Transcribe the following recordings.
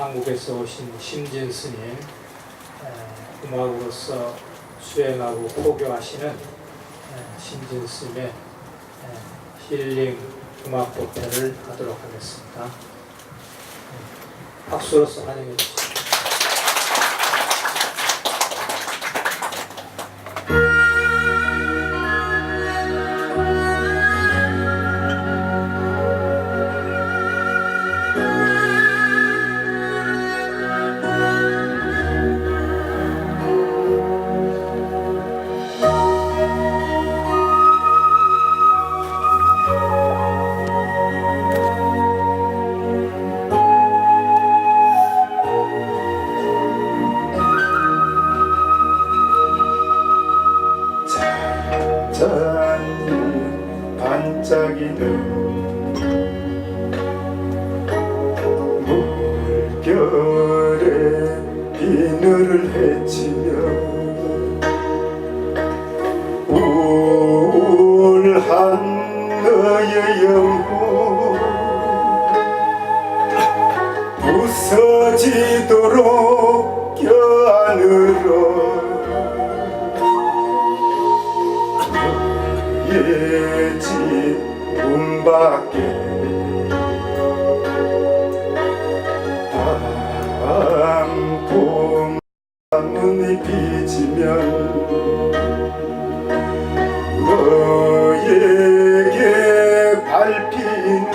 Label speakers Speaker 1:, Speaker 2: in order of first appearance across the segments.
Speaker 1: 한국에서 오신 심진 스님 에, 음악으로서 수행하고 포교하시는 에, 심진 스님의 에, 힐링 음악 법회를 하도록 하겠습니다. 에, 박수로서 환영해 주시죠.
Speaker 2: 잔잔히 반짝이는 물결에 비늘을 헤치며 우울한 너의 영혼 부서지도록 예지 문 밖에 밤봄 문이 비지면 너에게 밟히는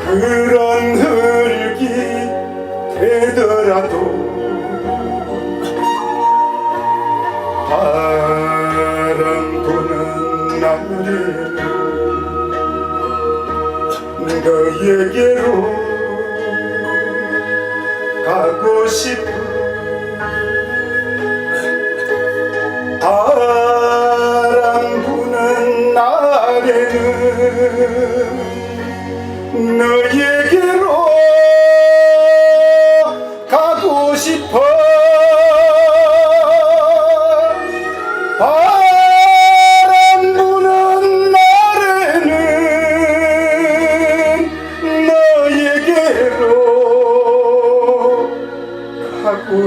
Speaker 2: 그런 흙이 되더라도 바람 날에는 너에게로 가고 싶어 바람 부는 날에는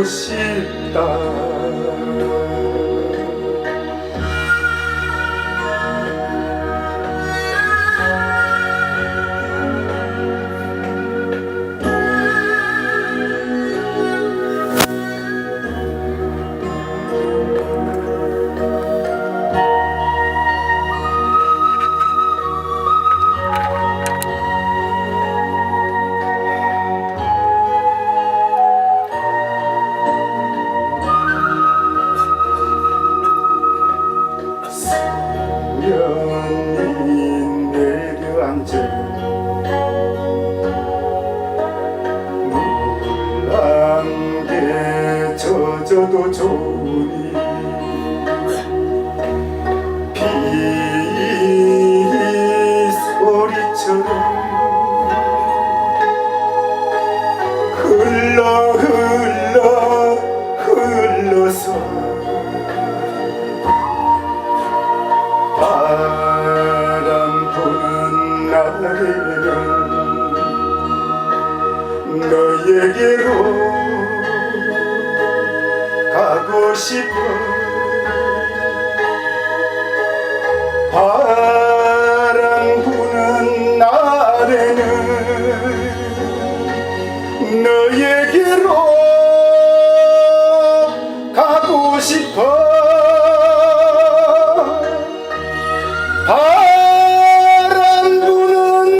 Speaker 2: 가 젖어도 좋으니 비 소리처럼 흘러 흘러 흘러서 바람 부는 날에는 너에게 싶어 바람 부는 날에는 너에게로 가고 싶어.